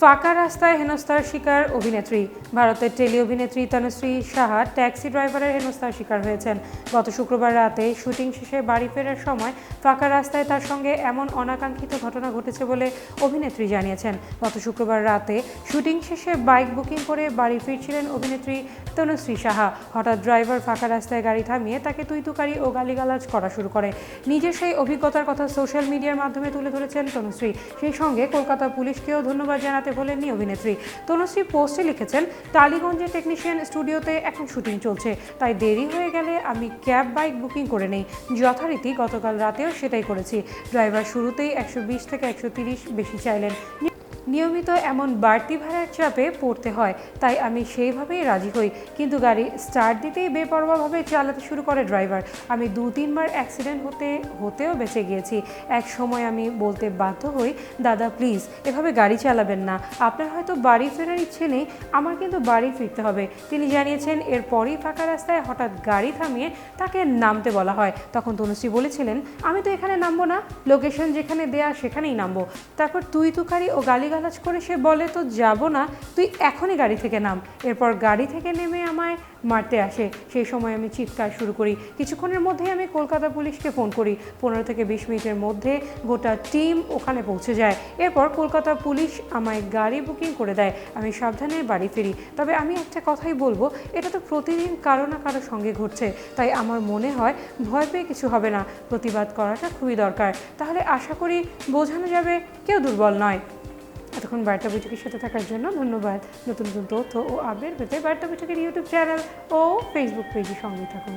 ফাঁকা রাস্তায় হেনস্থার শিকার অভিনেত্রী। ভারতের টেলি অভিনেত্রী তনুশ্রী সাহা ট্যাক্সি ড্রাইভারের হেনস্থার শিকার হয়েছেন। গত শুক্রবার রাতে শুটিং শেষে বাড়ি ফেরার সময় ফাঁকা রাস্তায় তার সঙ্গে এমন অনাকাঙ্ক্ষিত ঘটনা ঘটেছে বলে অভিনেত্রী জানিয়েছেন। গত শুক্রবার রাতে শুটিং শেষে বাইক বুকিং করে বাড়ি ফিরছিলেন অভিনেত্রী তনুশ্রী সাহা। হঠাৎ ড্রাইভার ফাঁকা রাস্তায় গাড়ি থামিয়ে তাকে তুইতুকারি ও গালিগালাজ করা শুরু করে। নিজের সেই অভিজ্ঞতার কথা সোশ্যাল মিডিয়ার মাধ্যমে তুলে ধরেছেন তনুশ্রী। সেই সঙ্গে কলকাতা পুলিশকেও ধন্যবাদ জানাতে বলেননি অভিনেত্রী। তনুশ্রী পোস্টে লিখেছেন, টালিগঞ্জের টেকনিশিয়ান স্টুডিওতে এখন শুটিং চলছে। তাই দেরি হয়ে গেলে আমি ক্যাব বাইক বুকিং করে নেই। যথারীতি গতকাল রাতেও সেটাই করেছি। ড্রাইভার শুরুতেই একশো বিশ থেকে একশো বেশি চাইলেন। নিয়মিত এমন বাড়তি ভাড়ার চাপে পড়তে হয়, তাই আমি সেইভাবেই রাজি হই। কিন্তু গাড়ি স্টার্ট দিতেই বেপরোয়াভাবে চালাতে শুরু করে ড্রাইভার। আমি দু তিনবার অ্যাক্সিডেন্ট হতে, হতেও বেঁচে গিয়েছি। এক সময় আমি বলতে বাধ্য হই, দাদা, প্লিজ, এভাবে গাড়ি চালাবেন না। আপনার হয়তো বাড়ি ফেরার ইচ্ছে নেই, আমার কিন্তু বাড়ি ফিরতে হবে। তিনি জানিয়েছেন, এরপরই ফাঁকা রাস্তায় হঠাৎ গাড়ি থামিয়ে তাকে নামতে বলা হয়। তখন তনুশ্রী বলেছিলেন, আমি তো এখানে নামবো না, লোকেশন যেখানে দেয়া সেখানেই নামবো। তারপর তুই তুকারি ও গালিগালাজ করে সে বলে, তো যাব না, তুই এখনই গাড়ি থেকে নাম। এরপর গাড়ি থেকে নেমে আমায় মারতে আসে। সেই সময় আমি চিৎকার শুরু করি। কিছুক্ষণের মধ্যেই আমি কলকাতা পুলিশকে ফোন করি। পনেরো থেকে বিশ মিনিটের মধ্যে গোটা টিম ওখানে পৌঁছে যায়। এরপর কলকাতা পুলিশ আমায় গাড়ি বুকিং করে দেয়। আমি সাবধানে বাড়ি ফিরি। তবে আমি একটা কথাই বলব, এটা তো প্রতিদিন কারও না কারও সঙ্গে ঘটছে। তাই আমার মনে হয় ভয় পেয়ে কিছু হবে না। প্রতিবাদ করাটা খুবই দরকার। তাহলে আশা করি বোঝানো যাবে, কেউ দুর্বল নয়। এতক্ষণ বার্তা বৈঠকের সাথে থাকার জন্য ধন্যবাদ। নতুন নতুন তথ্য ও আপডেট পেতে বার্তা বৈঠকের ইউটিউব চ্যানেল ও ফেসবুক পেজের সঙ্গে থাকুন।